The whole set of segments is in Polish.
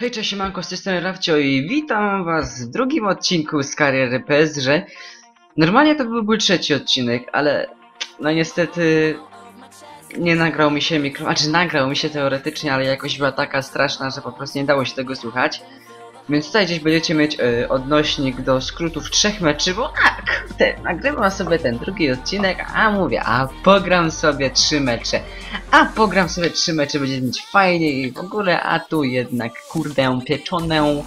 Hej, cześć, siemanko, z tej strony Rafcio i witam was w drugim odcinku z kariery PSG. Normalnie to byłby trzeci odcinek, ale no niestety nie nagrał mi się mikro... Znaczy nagrał mi się teoretycznie, ale jakoś była taka straszna, że po prostu nie dało się tego słuchać. Więc tutaj gdzieś będziecie mieć e, odnośnik do skrótów trzech meczy, bo a, kurde, nagrywam sobie ten drugi odcinek, a mówię, a pogram sobie trzy mecze, a pogram sobie trzy mecze, będzie mieć fajnie i w ogóle, a tu jednak, kurde, pieczonę.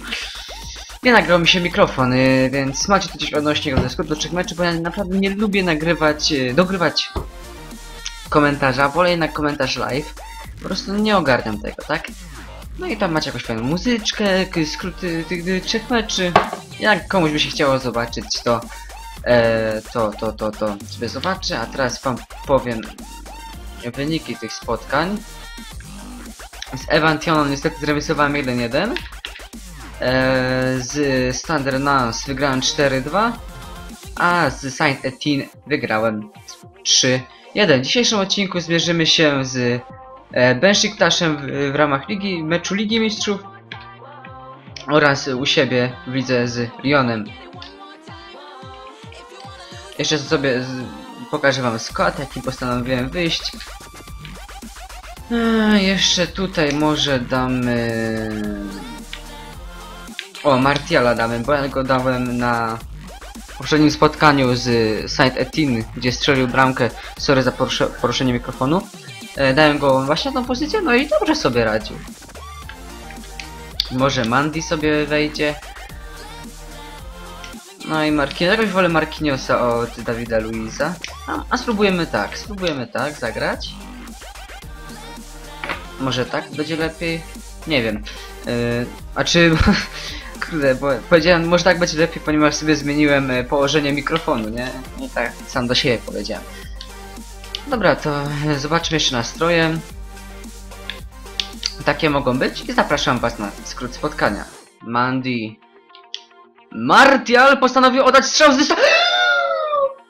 Nie nagrał mi się mikrofon, y, więc macie tu gdzieś odnośnik do skrótów trzech meczy, bo ja naprawdę nie lubię nagrywać, y, dogrywać komentarza, wolę jednak komentarz live. Po prostu nie ogarniam tego, tak? No i tam macie jakąś fajną muzyczkę, skróty tych trzech meczy. Jak komuś by się chciało zobaczyć, to e, to, to, to, to sobie zobaczę, a teraz wam powiem wyniki tych spotkań. Z Evantioną niestety zremisowałem 1-1. E, z Standard Nance wygrałem 4-2. A z Saint Etienne wygrałem 3-1. W dzisiejszym odcinku zmierzymy się z Bensziklaszem w, ramach ligi, meczu Ligi Mistrzów oraz u siebie w lidze z Lyonem. Jeszcze sobie pokażę wam skład, jaki postanowiłem wyjść. E, jeszcze tutaj może damy... O, Martiala damy, bo ja go dałem na poprzednim spotkaniu z Saint Etienne, gdzie strzelił bramkę. Sorry za porusze, poruszenie mikrofonu. E, dałem go właśnie na tą pozycję, no i dobrze sobie radził. Może Mandy sobie wejdzie. No i Marquinhos, jakoś wolę Marquinhosa od Dawida Luiza. A, a spróbujemy tak, spróbujemy tak zagrać. Może tak będzie lepiej? Nie wiem. Yy, a czy... Kurde, bo powiedziałem, może tak będzie lepiej, ponieważ sobie zmieniłem e, położenie mikrofonu, nie? I tak sam do siebie powiedziałem. Dobra, to zobaczmy jeszcze nastroje. Takie mogą być i zapraszam was na skrót spotkania. Mandy. Martial postanowił oddać strzał z dystansu.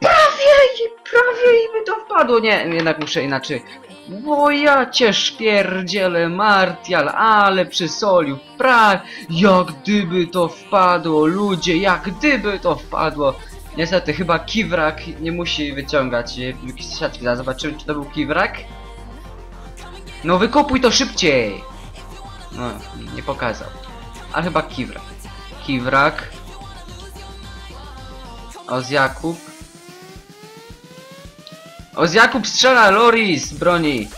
Prawie, prawie i by to wpadło. Nie, jednak muszę inaczej. Bo ja cię szpierdzielę, Martial, ale przysolił. Prawie, jak gdyby to wpadło, ludzie, jak gdyby to wpadło. Niestety, chyba Kiwrak nie musi wyciągać e, siatki. Zaraz Zobaczymy, czy to był Kiwrak. No wykopuj to szybciej! No, nie pokazał. A chyba Kiwrak. Kiwrak. Oz Jakub. Oz Jakub strzela, Loris broni.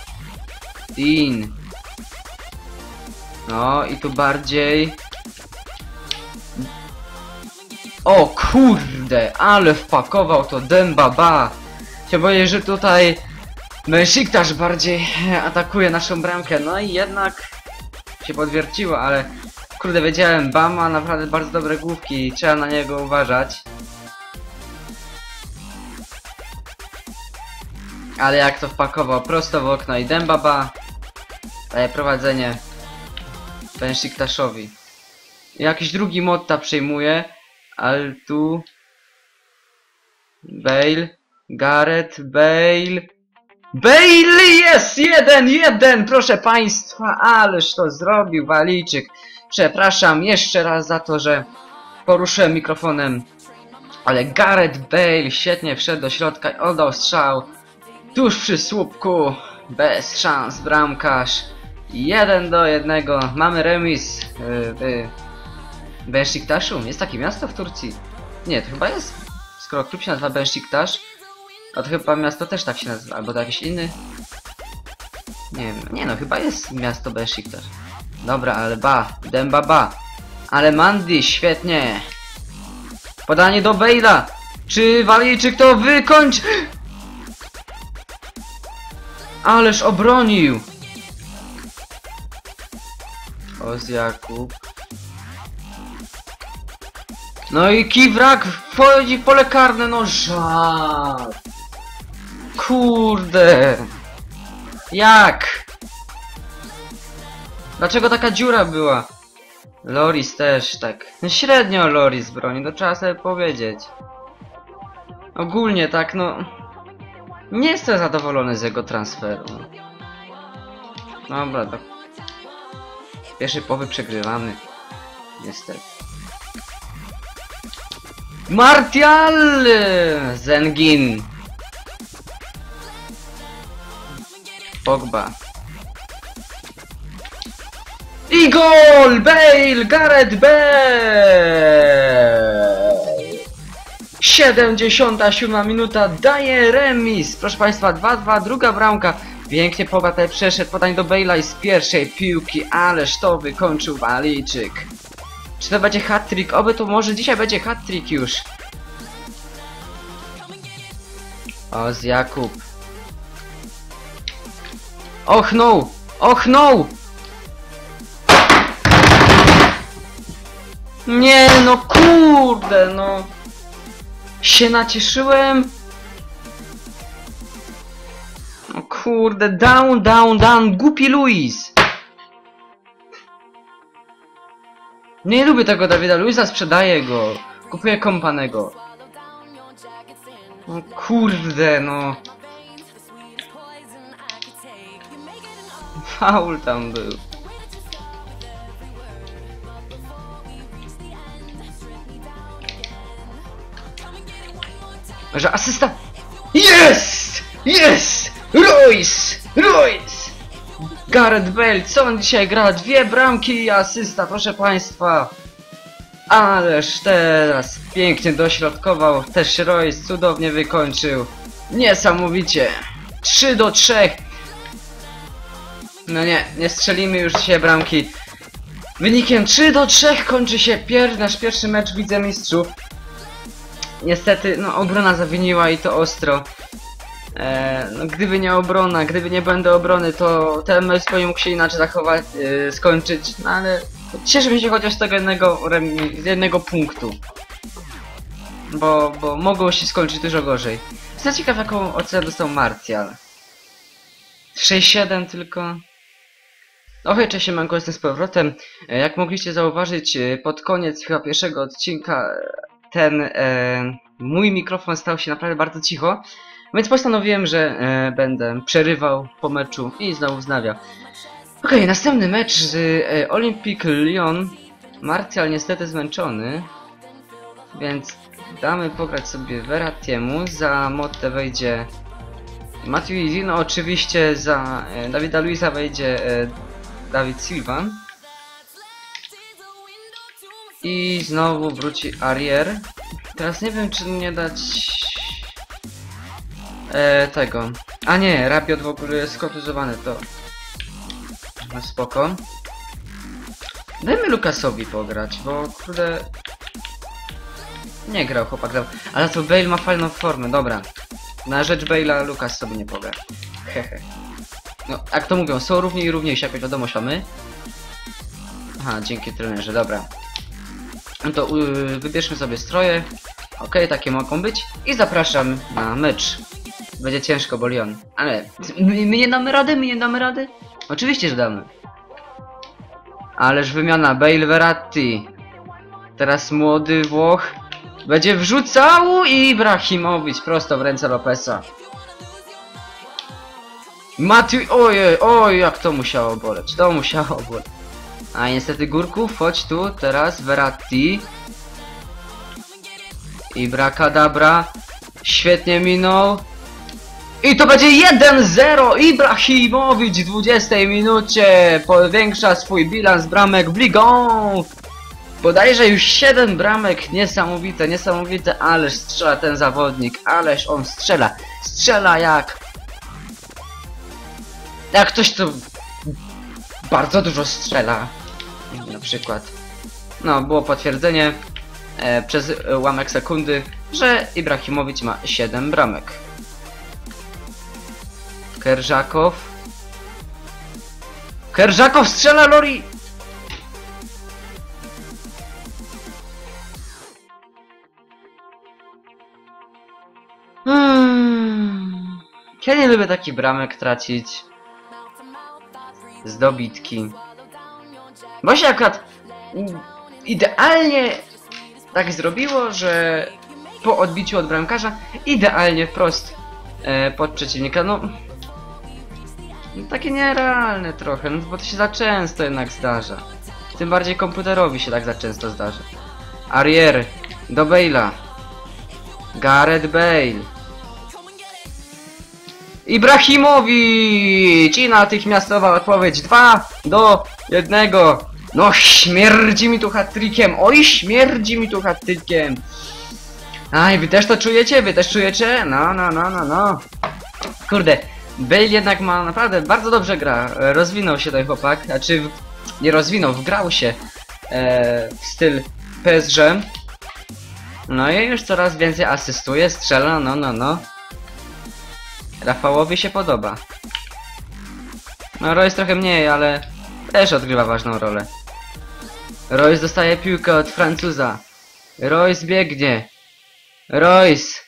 Dean. No i tu bardziej. O kurde, ale wpakował to Dembaba. Chciałem powiedzieć, że tutaj Besiktas bardziej atakuje naszą bramkę. No i jednak się podwierciło, ale kurde wiedziałem, Bam ma naprawdę bardzo dobre główki i trzeba na niego uważać. Ale jak to wpakował prosto w okno i Dembaba daje prowadzenie Bensiktaszowi. Jakiś drugi motta przejmuje, ale tu Bale, Gareth, Bale. Bale jest! Jeden, jeden, proszę państwa, ależ to zrobił Walijczyk. Przepraszam jeszcze raz za to, że poruszyłem mikrofonem. Ale Gareth Bale świetnie wszedł do środka i oddał strzał. Tuż przy słupku. Bez szans, bramkarz. Jeden do jednego. Mamy remis w Bensziktaszu. Jest takie miasto w Turcji? Nie, to chyba jest. Skoro klub się nazywa Bensziktasz, a to chyba miasto też tak się nazywa, albo to jakiś inny. Nie wiem, nie no, chyba jest miasto Bensziktasz. Dobra, ale ba, Demba ba. Ale Mandy, świetnie. Podanie do Bejla. Czy Walijczyk to wykończy? Ależ obronił. Oz Jakub. No i Kiwrak wchodzi w pole karne, no żal. Kurde. Jak? Dlaczego taka dziura była? Loris też tak. No średnio Loris broni, to trzeba sobie powiedzieć. Ogólnie tak, no... Nie jestem zadowolony z jego transferu. Dobra, to Pierwszej połowy przegrywamy. Niestety. Martial! Zengin. Pogba. I gol! Bale! Gareth Bale! 77 minuta daje remis. Proszę Państwa, 2-2, druga bramka. Pięknie Pogba przeszedł podań do Bale'a i z pierwszej piłki, ależ to wykończył Walijczyk. Czy to będzie hat-trick? Oby to może dzisiaj będzie hat-trick już. O, z Jakub. Och no! Och no! Nie no kurde no! Się nacieszyłem! O kurde, down, down, down, głupi Luis! Nie lubię tego Dawida Luisa, sprzedaję go. Kupuję kompanego. No kurde, no. Faul tam był. Że asysta... Jest! Jest! Royce! Royce! Gareth Bale, co on dzisiaj gra? Dwie bramki i asysta, proszę państwa. Ależ teraz pięknie dośrodkował. Też Royce cudownie wykończył. Niesamowicie. 3 do 3. No nie, nie strzelimy już dzisiaj bramki. Wynikiem 3 do 3 kończy się pier nasz pierwszy mecz Wicemistrzów. Niestety, no obrona zawiniła i to ostro. E, no, gdyby nie obrona, gdyby nie będę obrony, to ten mecz pewnie mógł się inaczej zachować, e, skończyć, no ale cieszymy się chociaż z tego jednego, z jednego punktu. Bo, bo mogło się skończyć dużo gorzej. Jestem ciekaw jaką ocenę dostał Martial. 6-7 tylko. Okej, cześć, Manko, jestem z powrotem. E, Jak mogliście zauważyć, e, pod koniec chyba pierwszego odcinka e, ten e, mój mikrofon stał się naprawdę bardzo cicho, więc postanowiłem, że e, będę przerywał po meczu i znowu wznawiał. Okej, następny mecz z e, Olympique Lyon. Martial niestety zmęczony, więc damy pograć sobie Veratiemu. Za Motte wejdzie Easy, no oczywiście za e, Dawida Luisa wejdzie e, Dawid Silva. I znowu wróci Arier. Teraz nie wiem, czy nie dać e, tego. A nie, Rabiot w ogóle jest kontuzowany, to no spoko. Dajmy Lukasowi pograć, bo kurde... Nie grał chłopak, grał. ale to Bale ma fajną formę, dobra. Na rzecz Bale'a Lukas sobie nie pogra. Hehe. No, jak to mówią, są równi i równiejsi, jak wiadomo, my. Aha, dzięki trenerze, dobra. No to yy, wybierzmy sobie stroje. Okej, takie mogą być. I zapraszam na mecz. Będzie ciężko, bo Lyon. Ale my, my nie damy rady? My nie damy rady? Oczywiście, że damy. Ależ wymiana Bale Verratti. Teraz młody Włoch będzie wrzucał i Ibrahimowicz prosto w ręce Lopesa. Matthew, ojej, oj, jak to musiało boleć, to musiało boleć. A niestety Górków, chodź tu, teraz Verratti. Ibrakadabra, świetnie minął. I to będzie 1-0, Ibrahimowicz w 20 minucie powiększa swój bilans bramek w Ligą. Bodajże już 7 bramek, niesamowite, niesamowite, ależ strzela ten zawodnik, ależ on strzela, strzela jak... Jak ktoś to bardzo dużo strzela, na przykład. No, było potwierdzenie e, przez e, ułamek sekundy, że Ibrahimowicz ma 7 bramek. Kerżakow. Kerżakow strzela Lori! Hmm. Ja nie lubię takich bramek tracić. Z dobitki. Właśnie akurat idealnie tak zrobiło, że po odbiciu od bramkarza idealnie wprost e, pod przeciwnika. No, No, takie nierealne trochę, no bo to się za często jednak zdarza. Tym bardziej komputerowi się tak za często zdarza. Arier, do Bale'a. Gareth Bale. Ibrahimowicz! I natychmiastowa odpowiedź 2 do 1. No śmierdzi mi tu hat-trickiem. Oj, śmierdzi mi tu hat-trickiem. Aj, wy też to czujecie? Wy też czujecie? No, no, no, no, no. Kurde, Bale jednak ma naprawdę bardzo dobrze gra. E, Rozwinął się ten chłopak, znaczy w- nie rozwinął, wgrał się e, w styl PSG. No i już coraz więcej asystuje, strzela, no, no, no. Rafałowi się podoba. No Royce trochę mniej, ale też odgrywa ważną rolę. Royce dostaje piłkę od Francuza. Royce biegnie. Royce.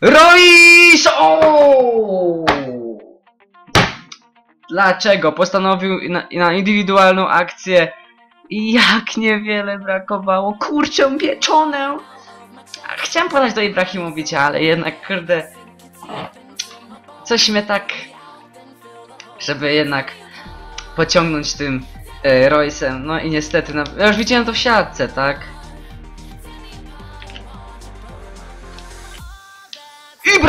Royce! O! Dlaczego? Postanowił na, na indywidualną akcję i jak niewiele brakowało. Kurczę pieczonę! Chciałem podać do Ibrahimowicza, ale jednak kurde... Coś mnie tak... Żeby jednak pociągnąć tym e, Royce'em. No i niestety, no, ja już widziałem to w siatce, tak?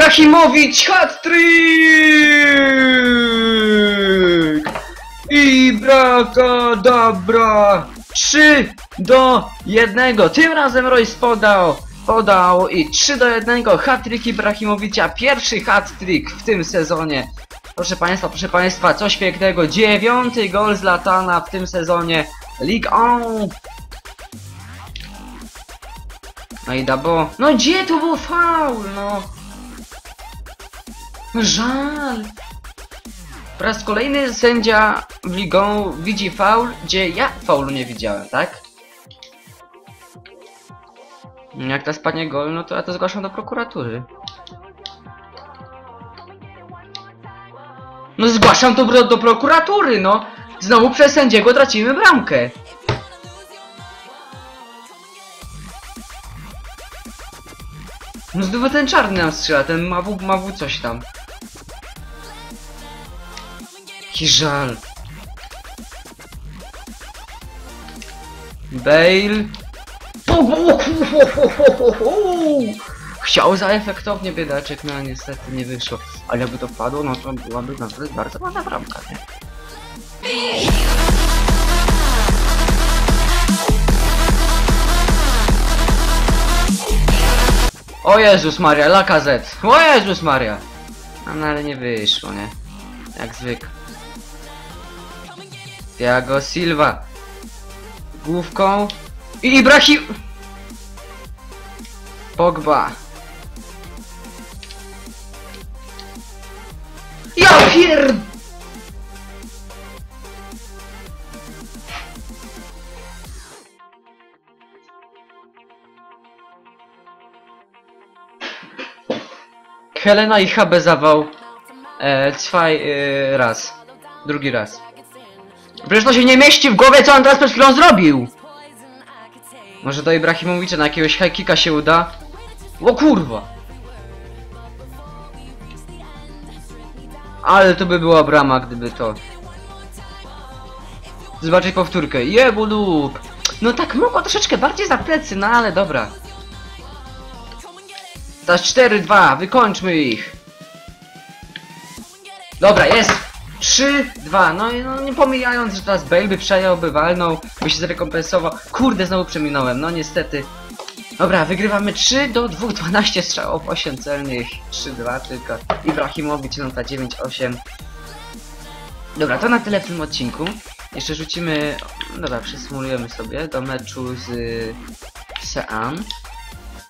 Ibrahimowicz hat-trick! Ibraka dobra! 3 do 1. Tym razem Royce podał, podał i 3 do 1. Hat-trick Ibrahimowicza. Pierwszy hat-trick w tym sezonie. Proszę Państwa, proszę Państwa, coś pięknego. Dziewiąty gol z Latana w tym sezonie. League On. No i Dabo. No gdzie tu był faul, no? Żal. Po raz kolejny sędzia w ligą widzi faul, gdzie ja faulu nie widziałem, tak? Jak to spadnie gol, no to ja to zgłaszam do prokuratury. No zgłaszam to do prokuratury, no! Znowu przez sędziego tracimy bramkę. No znowu ten czarny nam strzela, ten mawu, mawu coś tam. Jaki żal. Bale. Chciał za efektownie biedaczek, no niestety nie wyszło. Ale jakby to padło, no to byłaby naprawdę bardzo ładna bramka, nie? O Jezus Maria, Lakazet! O Jezus Maria! No ale nie wyszło, nie? Jak zwykle. Thiago Silva. Główką. I Ibrahim... Pogba. Ja pier... Helena i HB zawał e, e, raz. Drugi raz. Przecież to się nie mieści w głowie, co on teraz przed chwilą zrobił! Może do Ibrahimowicza na jakiegoś high kicka się uda? O kurwa! Ale to by była brama, gdyby to... Zobaczyć powtórkę. Jebu lub! No tak mogło troszeczkę bardziej za plecy, no ale dobra. Teraz 4-2, wykończmy ich. Dobra, jest! 3-2, no no nie pomijając, że teraz Bale by przejął, by walnął, by się zrekompensował. Kurde, znowu przeminąłem, no niestety. Dobra, wygrywamy 3 do 2, 12 strzałów, 8 celnych, 3-2 tylko. Ibrahimowicz, nota 9-8. Dobra, to na tyle w tym odcinku. Jeszcze rzucimy, dobra, przysymulujemy sobie do meczu z y, Sean.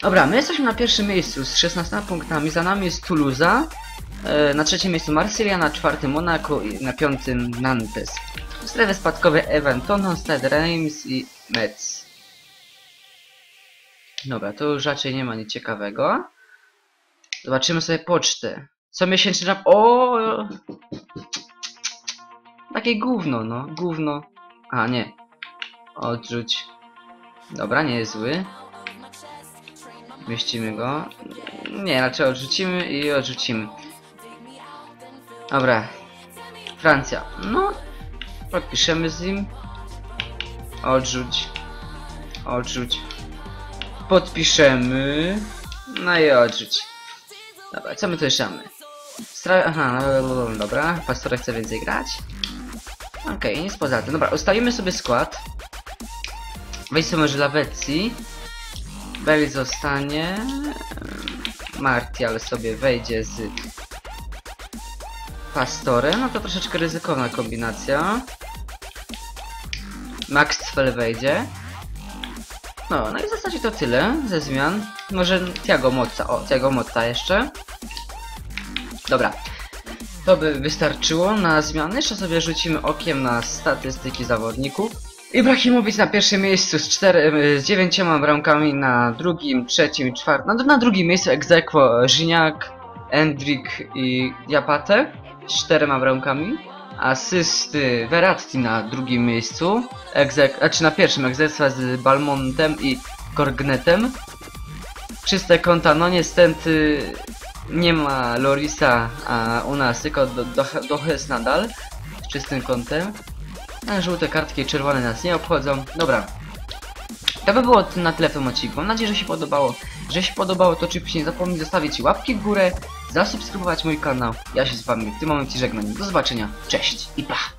Dobra, my jesteśmy na pierwszym miejscu z 16 punktami, za nami jest e, na trzecim miejscu Marsylia, na czwartym Monaco i na piątym Nantes. W strefie spadkowej Everton, Stade Reims i Metz. Dobra, to już raczej nie ma nic ciekawego. Zobaczymy sobie pocztę. Co miesięczny rap... O! Takie gówno, no. Gówno. A, nie. Odrzuć. Dobra, nie jest zły. Mieścimy go. Nie, raczej odrzucimy i odrzucimy. Dobra. Francja. No. Podpiszemy z nim. Odrzuć. Odrzuć. Podpiszemy. No i odrzuć. Dobra, co my tu jeszcze mamy? Stra Aha, no, dobra. Pastora chce więcej grać. Okej, nic poza tym. Dobra, ustalimy sobie skład. Sobie może Lawecji. Bell zostanie. Martial sobie wejdzie z Pastorem. No to troszeczkę ryzykowna kombinacja. Max Twel wejdzie. No, no i w zasadzie to tyle ze zmian. Może Tiago Motta. O, Tiago Motta jeszcze. Dobra. To by wystarczyło na zmiany. Jeszcze sobie rzucimy okiem na statystyki zawodników. Ibrahimowicz na pierwszym miejscu z, cztery, z dziewięcioma bramkami, na drugim, trzecim, czwartym, na, na drugim miejscu egzekwo Żyniak, Endrik i Diapate z czterema bramkami. Asysty Verratti na drugim miejscu, egzek, znaczy na pierwszym egzekwa z Balmontem i Korgnetem. Czyste konta, no niestety nie ma Lorisa, a u nas tylko do, do, Dohes nadal z czystym kątem. A żółte kartki czerwone nas nie obchodzą. Dobra. To by było na tyle w tym odcinku. Mam nadzieję, że się podobało. Że się podobało, to oczywiście nie zapomnij zostawić łapki w górę, zasubskrybować mój kanał. Ja się z wami w tym momencie żegnam. Do zobaczenia. Cześć i pa!